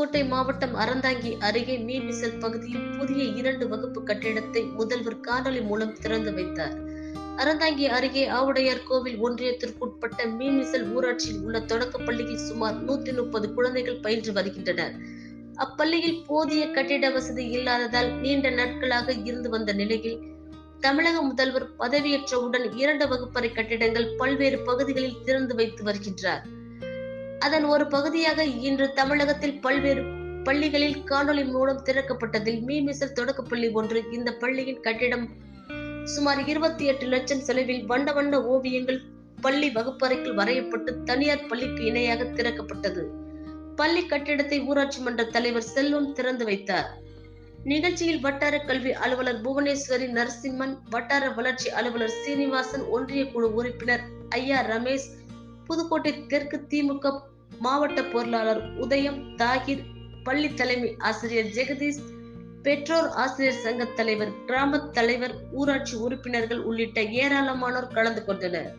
புதுக்கோட்டை மாவட்டம் அறந்தாங்கி அருகே மீமிசல் பகுதியில் புதிய இரண்டு வகுப்பு கட்டிடத்தை முதல்வர் காணொலி மூலம் திறந்து வைத்தார். அறந்தாங்கி அருகே ஆவுடையார் கோவில் ஒன்றியத்திற்குட்பட்ட மீமிசல் ஊராட்சியில் உள்ள தொடக்க பள்ளியில் சுமார் நூத்தி முப்பது குழந்தைகள் பயின்று வருகின்றனர். அப்பள்ளியில் போதிய கட்டிட வசதி இல்லாததால் நீண்ட நாட்களாக இருந்து வந்த நிலையில் தமிழக முதல்வர் பதவியேற்றவுடன் இரண்டு வகுப்பறை கட்டிடங்கள் பல்வேறு பகுதிகளில் திறந்து வைத்து வருகின்றார். அதன் ஒரு பகுதியாக இன்று தமிழகத்தில் பல்வேறு பள்ளிகளில் காணொலி மூலம் திறக்கப்பட்டதில் மீமிசல் தொடக்கப்பள்ளி ஒன்று. இந்த பள்ளியின் கட்டிடம் சுமார் இருபத்தி எட்டு லட்சம் செலவில் வண்ண வண்ண ஓவியங்கள் பள்ளி வகுப்பறைக்குள் வரையப்பட்டு தனியார் பள்ளிக்கு இணையாக திறக்கப்பட்டது. பள்ளி கட்டிடத்தை ஊராட்சி மன்ற தலைவர் செல்வம் திறந்து வைத்தார். நிகழ்ச்சியில் வட்டார கல்வி அலுவலர் புவனேஸ்வரி நரசிம்மன் வட்டார வளர்ச்சி அலுவலர் சீனிவாசன் ஒன்றிய குழு உறுப்பினர் ஐயா ரமேஷ் புதுக்கோட்டை தெற்கு திமுக மாவட்ட பொருளாளர் உதயம் தாகிர் பள்ளி தலைமை ஆசிரியர் ஜெகதீஷ் பெற்றோர் ஆசிரியர் சங்க தலைவர் கிராம தலைவர் ஊராட்சி உறுப்பினர்கள் உள்ளிட்ட ஏராளமானோர் கலந்து கொண்டனர்.